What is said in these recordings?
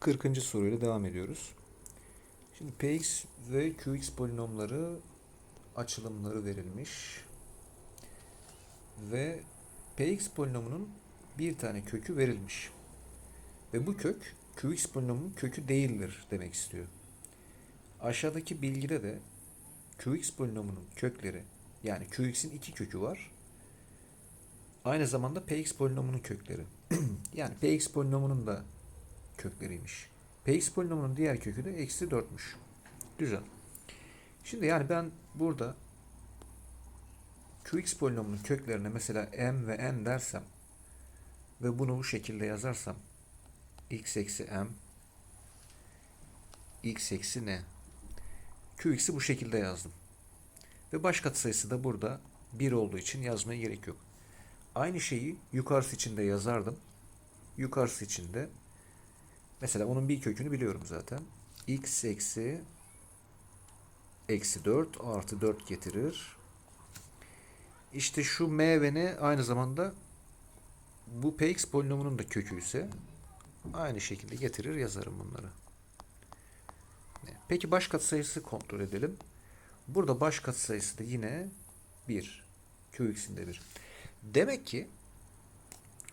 40. soruyla devam ediyoruz. Şimdi px ve qx polinomları açılımları verilmiş. Ve px polinomunun bir tane kökü verilmiş. Ve bu kök qx polinomunun kökü değildir demek istiyor. Aşağıdaki bilgide de qx polinomunun kökleri yani qx'in iki kökü var. Aynı zamanda px polinomunun kökleri. yani px polinomunun da kökleriymiş. Px polinomunun diğer kökü de eksi 4'müş. Güzel. Şimdi yani ben burada qx polinomunun köklerine mesela m ve n dersem ve bunu bu şekilde yazarsam x eksi m x eksi n qx'i bu şekilde yazdım. Ve baş katsayısı da burada 1 olduğu için yazmaya gerek yok. Aynı şeyi yukarısı için de yazardım. Yukarısı için de mesela onun bir kökünü biliyorum zaten. x eksi eksi 4 artı 4 getirir. İşte şu m ve n aynı zamanda bu px polinomunun da kökü ise aynı şekilde getirir yazarım bunları. Peki baş katsayısı kontrol edelim. Burada baş katsayısı da yine 1. Qx'in de 1. Demek ki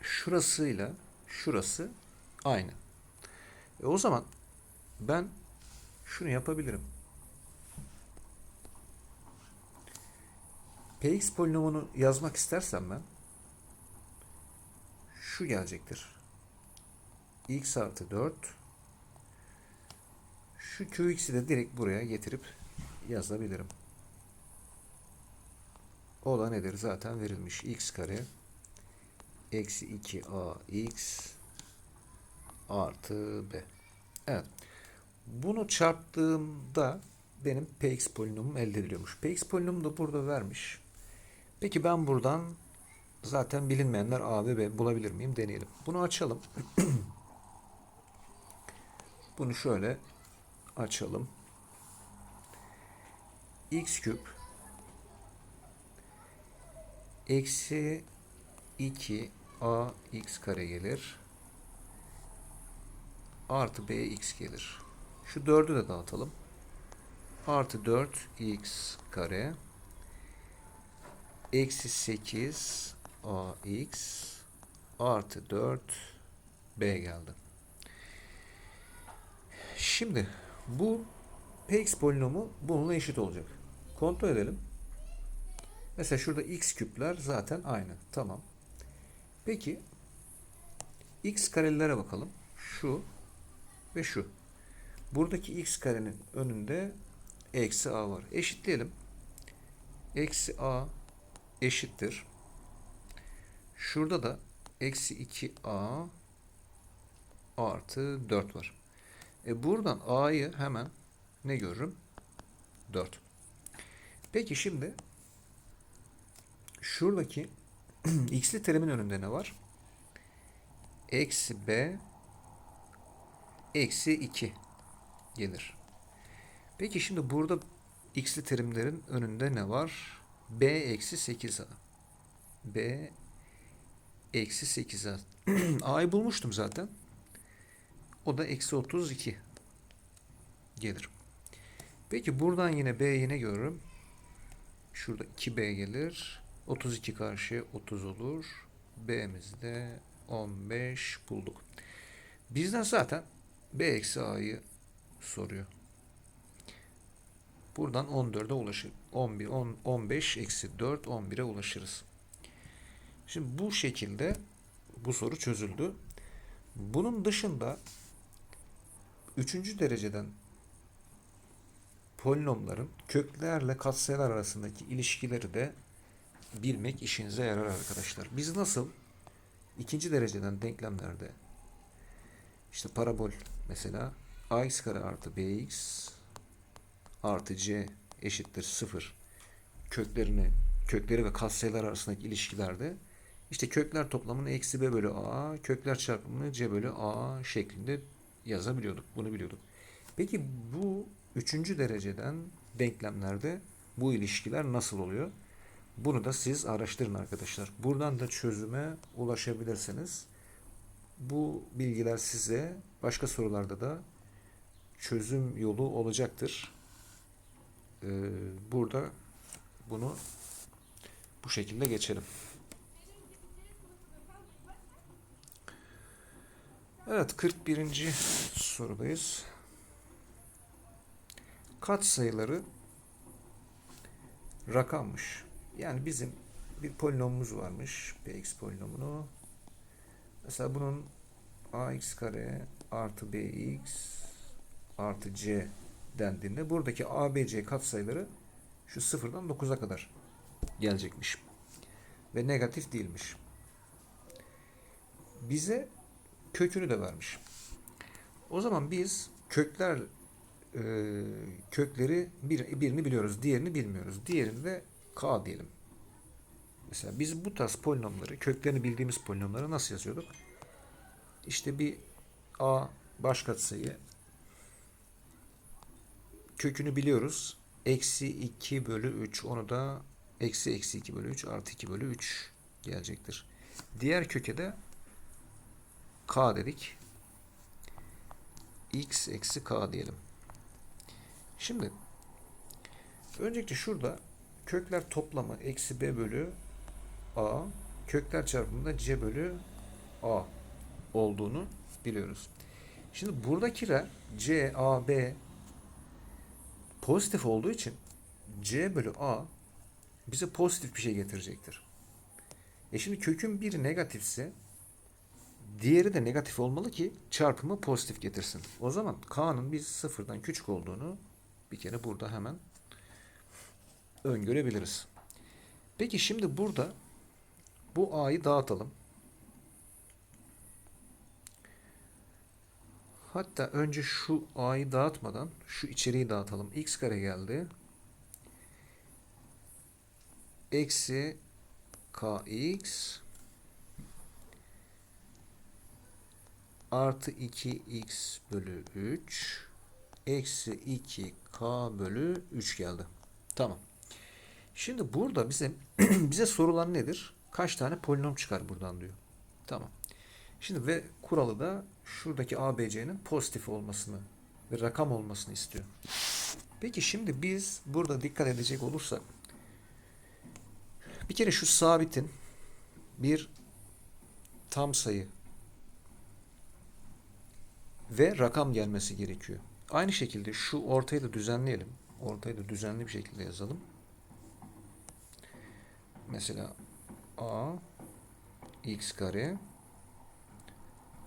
şurasıyla şurası aynı. E o zaman ben şunu yapabilirim. Px polinomunu yazmak istersem ben şu gelecektir. x artı 4 şu qx'i de direkt buraya getirip yazabilirim. O da nedir? Zaten verilmiş. x kare eksi 2ax artı b. Evet. Bunu çarptığımda benim px polinomum elde ediliyormuş. px polinomu da burada vermiş. Peki ben buradan zaten bilinmeyenler a ve b bulabilir miyim? Deneyelim. Bunu açalım. Bunu şöyle açalım. x küp eksi 2 a x kare gelir. Artı b x gelir. Şu 4'ü de dağıtalım. Artı 4 x kare eksi 8 a x artı 4 b geldi. Şimdi bu px polinomu bununla eşit olacak. Kontrol edelim. Mesela şurada x küpler zaten aynı. Tamam. Peki x karelilere bakalım. Şu ve şu. Buradaki x karenin önünde eksi a var. Eşitleyelim. Eksi a eşittir. Şurada da eksi 2a artı 4 var. E buradan a'yı hemen ne görürüm? 4. Peki şimdi şuradaki x'li terimin önünde ne var? Eksi b eksi 2 gelir. Peki şimdi burada x'li terimlerin önünde ne var? b eksi 8a. b eksi 8a. a'yı bulmuştum zaten. O da eksi 32 gelir. Peki buradan yine b'yi ne görürüm? Şurada 2b gelir. 32 karşı 30 olur. B'mizde 15 bulduk. Bizden zaten b eksi a'yı soruyor. Buradan 14'e ulaşır. 11, 10, 15 eksi 4, 11'e ulaşırız. Şimdi bu şekilde bu soru çözüldü. Bunun dışında üçüncü dereceden polinomların köklerle katsayılar arasındaki ilişkileri de bilmek işinize yarar arkadaşlar. Biz nasıl ikinci dereceden denklemlerde işte parabol mesela ax kare artı bx artı c eşittir 0 köklerini kökleri ve katsayılar arasındaki ilişkilerde işte kökler toplamını eksi b bölü a kökler çarpımını c bölü a şeklinde yazabiliyorduk. Bunu biliyorduk. Peki bu üçüncü dereceden denklemlerde bu ilişkiler nasıl oluyor? Bunu da siz araştırın arkadaşlar. Buradan da çözüme ulaşabilirsiniz. Bu bilgiler size başka sorularda da çözüm yolu olacaktır. Ee, burada bunu bu şekilde geçelim. Evet 41. sorudayız. Katsayıları rakammış. Yani bizim bir polinomumuz varmış. Px polinomunu. Mesela bunun ax kare artı bx artı c dendiğinde buradaki abc katsayıları şu sıfırdan 9'a kadar gelecekmiş. Ve negatif değilmiş. Bize kökünü de vermiş. O zaman biz kökler e, kökleri bir, birini biliyoruz, diğerini bilmiyoruz. Diğerini de k diyelim. Mesela biz bu tarz polinomları, köklerini bildiğimiz polinomları nasıl yazıyorduk? İşte bir a baş katsayı kökünü biliyoruz. Eksi 2 bölü 3. Onu da eksi eksi 2 bölü 3 artı 2 bölü 3 gelecektir. Diğer köke de k dedik. x eksi k diyelim. Şimdi öncelikle şurada kökler toplamı eksi b bölü a kökler çarpımında c bölü a olduğunu biliyoruz. Şimdi buradakiler c, a, b pozitif olduğu için c bölü a bize pozitif bir şey getirecektir. E şimdi kökün biri negatifse diğeri de negatif olmalı ki çarpımı pozitif getirsin. O zaman k'nın biz sıfırdan küçük olduğunu bir kere burada hemen öngörebiliriz. Peki şimdi burada bu a'yı dağıtalım. Hatta önce şu a'yı dağıtmadan şu içeriği dağıtalım. x kare geldi. Eksi kx artı 2x bölü 3 eksi 2k bölü 3 geldi. Tamam. Şimdi burada bize bize sorulan nedir? Kaç tane polinom çıkar buradan diyor. Tamam. Şimdi ve kuralı da şuradaki ABC'nin pozitif olmasını ve rakam olmasını istiyor. Peki şimdi biz burada dikkat edecek olursak bir kere şu sabitin bir tam sayı ve rakam gelmesi gerekiyor. Aynı şekilde şu ortayı da düzenleyelim. Ortayı da düzenli bir şekilde yazalım. Mesela a x kare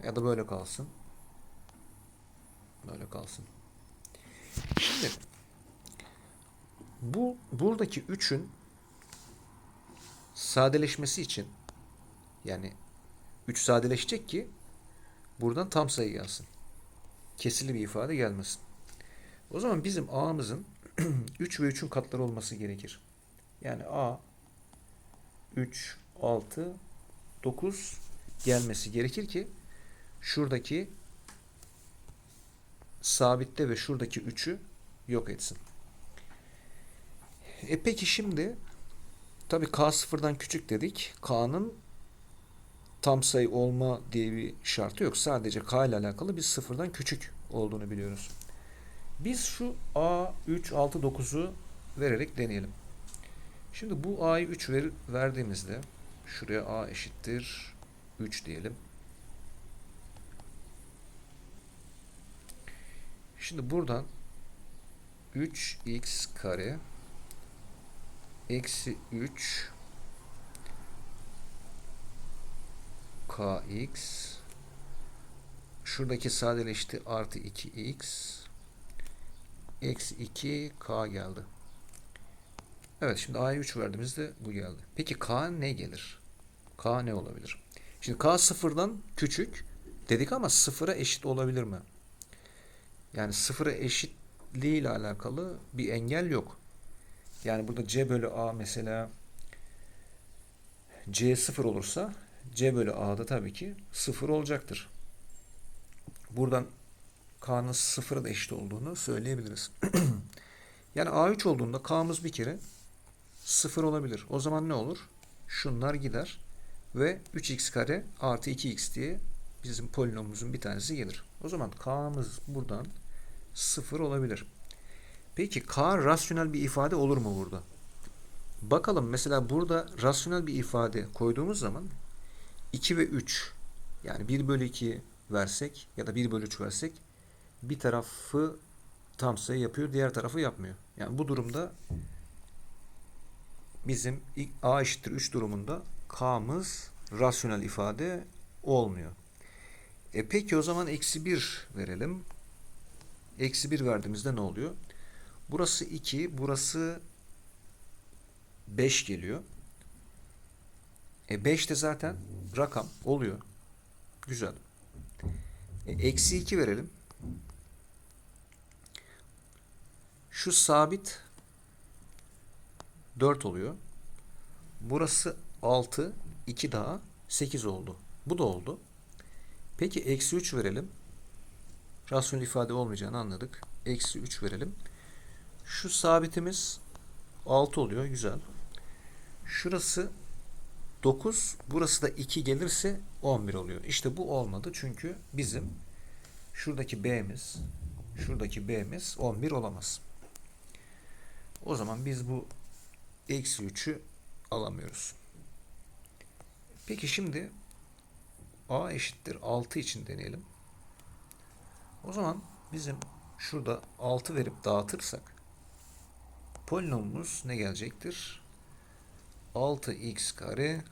ya da böyle kalsın. Böyle kalsın. Şimdi bu buradaki 3'ün sadeleşmesi için yani 3 sadeleşecek ki buradan tam sayı gelsin. Kesili bir ifade gelmesin. O zaman bizim a'mızın 3 ve 3'ün katları olması gerekir. Yani a 3, 6, 9 gelmesi gerekir ki şuradaki sabitte ve şuradaki 3'ü yok etsin. E peki şimdi tabi k sıfırdan küçük dedik. K'nın tam sayı olma diye bir şartı yok. Sadece k ile alakalı biz sıfırdan küçük olduğunu biliyoruz. Biz şu a 3, 6, 9'u vererek deneyelim. Şimdi bu a'yı 3 ver, verdiğimizde şuraya a eşittir 3 diyelim. Şimdi buradan 3x kare eksi 3 kx şuradaki sadeleşti artı 2x eksi 2k geldi. Evet şimdi a'ya 3 verdiğimizde bu geldi. Peki k ne gelir? k ne olabilir? Şimdi k sıfırdan küçük dedik ama sıfıra eşit olabilir mi? Yani sıfıra eşitliği ile alakalı bir engel yok. Yani burada c bölü a mesela c sıfır olursa c bölü a da tabii ki sıfır olacaktır. Buradan k'nın sıfıra da eşit olduğunu söyleyebiliriz. yani a3 olduğunda k'mız bir kere sıfır olabilir. O zaman ne olur? Şunlar gider ve 3x kare artı 2x diye bizim polinomumuzun bir tanesi gelir. O zaman k'mız buradan 0 olabilir. Peki k rasyonel bir ifade olur mu burada? Bakalım mesela burada rasyonel bir ifade koyduğumuz zaman 2 ve 3 yani 1 bölü 2 versek ya da 1 bölü 3 versek bir tarafı tam sayı yapıyor diğer tarafı yapmıyor. Yani bu durumda bizim a eşittir 3 durumunda k'mız rasyonel ifade olmuyor. E peki o zaman eksi 1 verelim. Eksi 1 verdiğimizde ne oluyor? Burası 2, burası 5 geliyor. E 5 de zaten rakam oluyor. Güzel. E, eksi 2 verelim. Şu sabit 4 oluyor. Burası 6, 2 daha 8 oldu. Bu da oldu. Peki eksi 3 verelim. Rasyonel ifade olmayacağını anladık. Eksi 3 verelim. Şu sabitimiz 6 oluyor. Güzel. Şurası 9. Burası da 2 gelirse 11 oluyor. İşte bu olmadı. Çünkü bizim şuradaki B'miz şuradaki B'miz 11 olamaz. O zaman biz bu eksi 3'ü alamıyoruz. Peki şimdi A eşittir 6 için deneyelim. O zaman bizim şurada 6 verip dağıtırsak polinomumuz ne gelecektir? 6x kare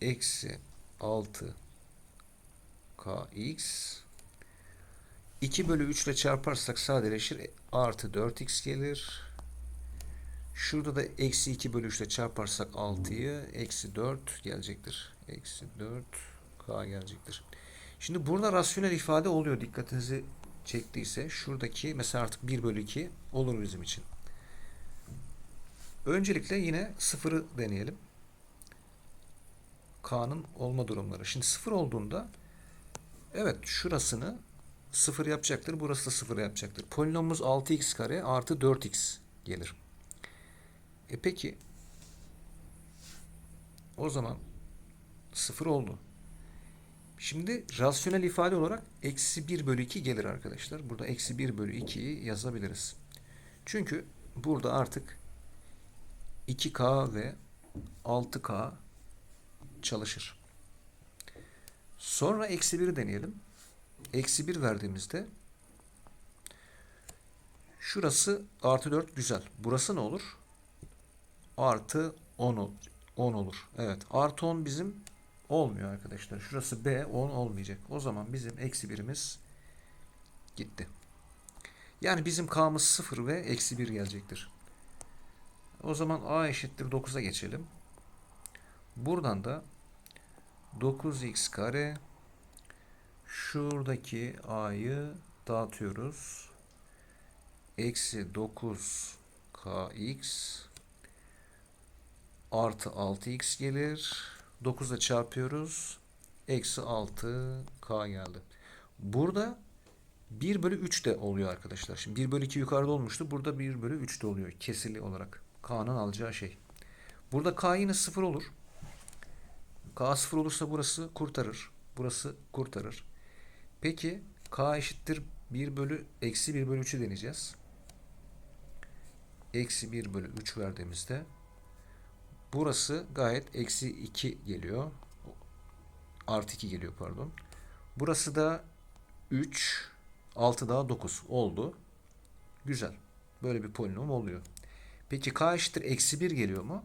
eksi 6 kx 2 bölü 3 ile çarparsak sadeleşir artı 4x gelir. Şurada da eksi 2 bölü 3 ile çarparsak 6'yı eksi 4 gelecektir. Eksi 4 k gelecektir. Şimdi burada rasyonel ifade oluyor dikkatinizi çektiyse. Şuradaki mesela artık 1 bölü 2 olur bizim için. Öncelikle yine sıfırı deneyelim. K'nın olma durumları. Şimdi sıfır olduğunda evet şurasını sıfır yapacaktır. Burası da sıfır yapacaktır. Polinomumuz 6x kare artı 4x gelir. E peki o zaman sıfır oldu. Şimdi rasyonel ifade olarak eksi 1 bölü 2 gelir arkadaşlar. Burada eksi 1 bölü 2'yi yazabiliriz. Çünkü burada artık 2K ve 6K çalışır. Sonra eksi 1'i deneyelim. Eksi 1 verdiğimizde şurası artı 4 güzel. Burası ne olur? Artı 10, 10 olur. Evet. Artı 10 bizim olmuyor arkadaşlar. Şurası B 10 olmayacak. O zaman bizim eksi 1'imiz gitti. Yani bizim K'mız 0 ve eksi 1 gelecektir. O zaman A eşittir 9'a geçelim. Buradan da 9x kare şuradaki a'yı dağıtıyoruz. Eksi 9kx artı 6x gelir. 9'a çarpıyoruz. Eksi 6k geldi. Burada 1 bölü 3 de oluyor arkadaşlar. Şimdi 1 bölü 2 yukarıda olmuştu. Burada 1 bölü 3 de oluyor. Kesili olarak. K'nın alacağı şey. Burada K yine 0 olur. K 0 olursa burası kurtarır. Burası kurtarır. Peki K eşittir 1 bölü eksi 1 bölü 3'ü deneyeceğiz. Eksi 1 bölü 3 verdiğimizde burası gayet eksi 2 geliyor. Artı 2 geliyor pardon. Burası da 3 6 daha 9 oldu. Güzel. Böyle bir polinom oluyor. Peki k eşittir eksi 1 geliyor mu?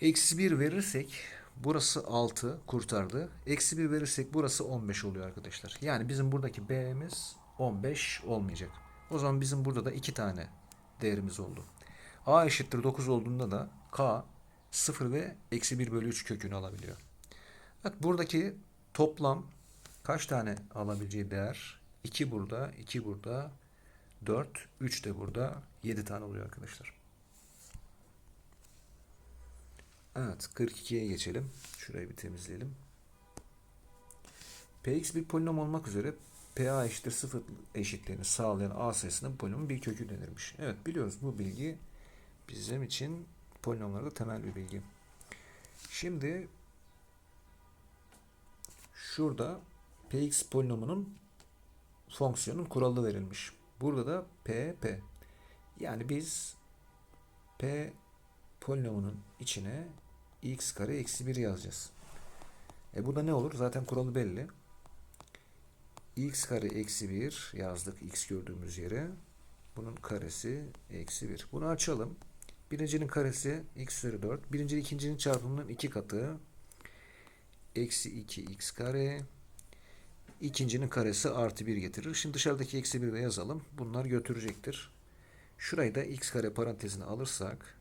Eksi 1 verirsek burası 6 kurtardı. Eksi 1 verirsek burası 15 oluyor arkadaşlar. Yani bizim buradaki b'miz 15 olmayacak. O zaman bizim burada da 2 tane değerimiz oldu. a eşittir 9 olduğunda da k 0 ve eksi 1 bölü 3 kökünü alabiliyor. Bak buradaki toplam kaç tane alabileceği değer? 2 burada, 2 burada, 4, 3 de burada, 7 tane oluyor arkadaşlar. Evet 42'ye geçelim. Şurayı bir temizleyelim. Px bir polinom olmak üzere PA eşittir 0 eşitliğini sağlayan A sayısının polinomun bir kökü denirmiş. Evet biliyoruz bu bilgi bizim için polinomlarda temel bir bilgi. Şimdi şurada px polinomunun fonksiyonun kuralı verilmiş. Burada da p p. Yani biz p polinomunun içine x kare eksi 1 yazacağız. E bu da ne olur? Zaten kuralı belli. x kare eksi 1 yazdık x gördüğümüz yere. Bunun karesi eksi 1. Bunu açalım. Birincinin karesi x üzeri 4. Birinci ikincinin çarpımının iki katı. Eksi 2 x kare. İkincinin karesi artı 1 getirir. Şimdi dışarıdaki eksi 1 de yazalım. Bunlar götürecektir. Şurayı da x kare parantezine alırsak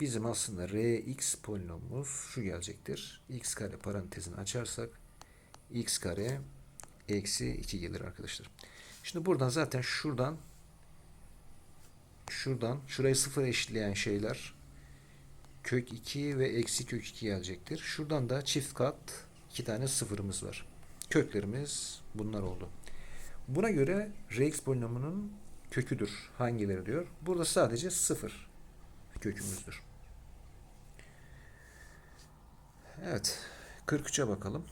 bizim aslında rx polinomumuz şu gelecektir. x kare parantezini açarsak x kare eksi 2 gelir arkadaşlar. Şimdi buradan zaten şuradan şuradan şurayı sıfır eşitleyen şeyler kök 2 ve eksi kök 2 gelecektir. Şuradan da çift kat iki tane sıfırımız var. Köklerimiz bunlar oldu. Buna göre Rx polinomunun köküdür. Hangileri diyor? Burada sadece sıfır kökümüzdür. Evet. 43'e bakalım.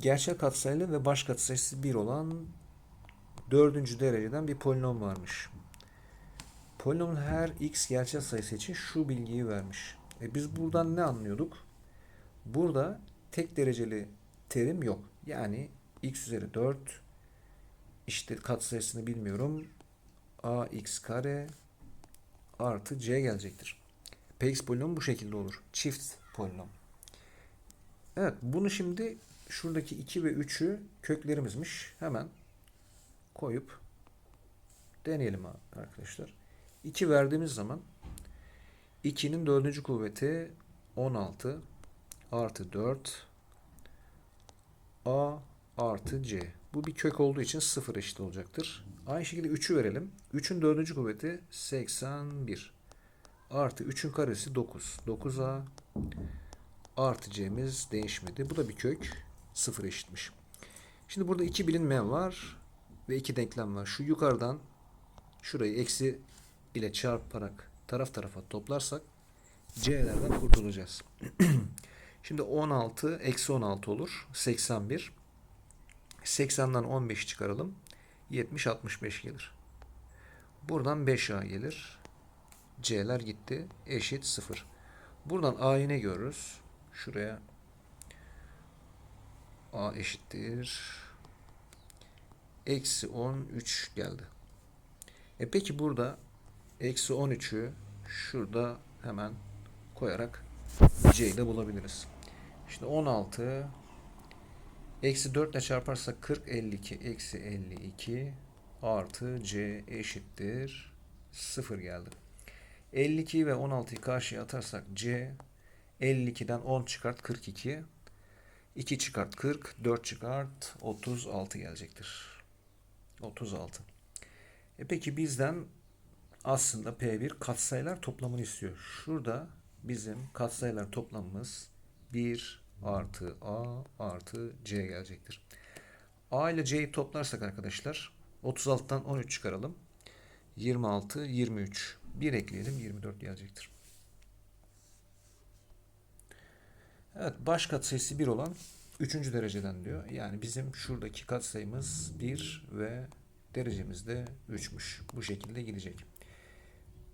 Gerçek katsayılı ve baş katsayısı 1 olan dördüncü dereceden bir polinom varmış. Polinomun her x gerçek sayısı için şu bilgiyi vermiş. E biz buradan ne anlıyorduk? Burada tek dereceli terim yok. Yani x üzeri 4 işte katsayısını bilmiyorum. ax kare artı c gelecektir. Px polinom bu şekilde olur. Çift polinom. Evet bunu şimdi şuradaki 2 ve 3'ü köklerimizmiş. Hemen koyup deneyelim arkadaşlar. 2 verdiğimiz zaman 2'nin dördüncü kuvveti 16 artı 4 a artı c. Bu bir kök olduğu için 0 eşit olacaktır. Aynı şekilde 3'ü verelim. 3'ün dördüncü kuvveti 81 artı 3'ün karesi 9. 9a artı c'miz değişmedi. Bu da bir kök 0 eşitmiş. Şimdi burada iki bilinmeyen var ve iki denklem var. Şu yukarıdan şurayı eksi ile çarparak taraf tarafa toplarsak c'lerden kurtulacağız. Şimdi 16 eksi 16 olur. 81. 80'den 15 çıkaralım. 70 65 gelir. Buradan 5a gelir. C'ler gitti. Eşit 0. Buradan a'yı ne görürüz? Şuraya a eşittir. Eksi 13 geldi. E peki burada eksi 13'ü şurada hemen koyarak c'yi de bulabiliriz. İşte 16 eksi 4 ile çarparsak 40 52 eksi 52 artı c eşittir 0 geldi. 52 ve 16'yı karşıya atarsak c 52'den 10 çıkart 42 2 çıkart 40 4 çıkart 36 gelecektir. 36. E peki bizden aslında P1 katsayılar toplamını istiyor. Şurada bizim katsayılar toplamımız 1 artı A artı C gelecektir. A ile C'yi toplarsak arkadaşlar 36'dan 13 çıkaralım. 26, 23. 1 ekleyelim 24 gelecektir. Evet baş katsayısı 1 olan 3. dereceden diyor. Yani bizim şuradaki katsayımız 1 ve derecemiz de 3'müş. Bu şekilde gidecek.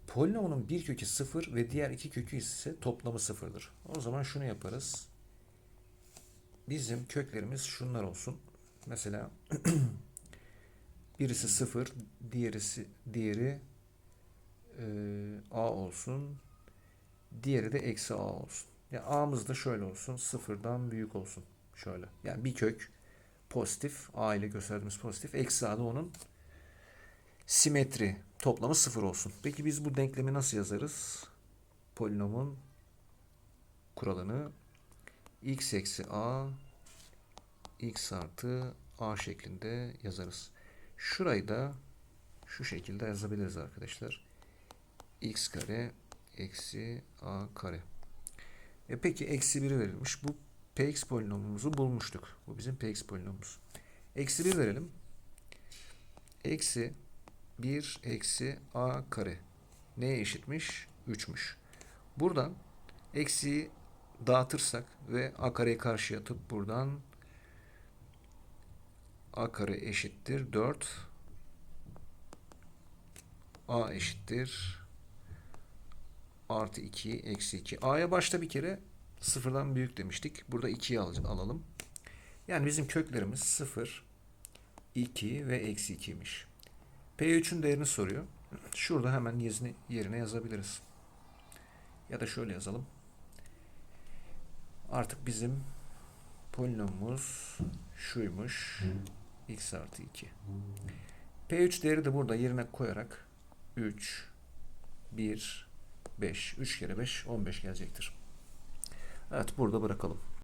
Polinomunun bir kökü 0 ve diğer iki kökü ise toplamı 0'dır. O zaman şunu yaparız. Bizim köklerimiz şunlar olsun. Mesela birisi 0, diğerisi diğeri e, a olsun. Diğeri de eksi a olsun. Ya yani a'mız da şöyle olsun. Sıfırdan büyük olsun. Şöyle. Yani bir kök pozitif. A ile gösterdiğimiz pozitif. Eksi a da onun simetri. Toplamı sıfır olsun. Peki biz bu denklemi nasıl yazarız? Polinomun kuralını x eksi a x artı a şeklinde yazarız. Şurayı da şu şekilde yazabiliriz arkadaşlar. X kare eksi a kare. E peki eksi 1 verilmiş. Bu px polinomumuzu bulmuştuk. Bu bizim px polinomumuz. Eksi 1 verelim. Eksi 1 eksi a kare. Neye eşitmiş? 3'müş. Buradan eksiği dağıtırsak ve a kareyi karşıya atıp buradan a kare eşittir 4 a eşittir artı 2 eksi 2. A'ya başta bir kere sıfırdan büyük demiştik. Burada 2'yi al- alalım. Yani bizim köklerimiz 0, 2 ve eksi 2'ymiş. P3'ün değerini soruyor. Şurada hemen yerine, yerine yazabiliriz. Ya da şöyle yazalım. Artık bizim polinomumuz şuymuş. x artı 2. P3 değeri de burada yerine koyarak 3, 1, 5. 3 kere 5, 15 gelecektir. Evet burada bırakalım.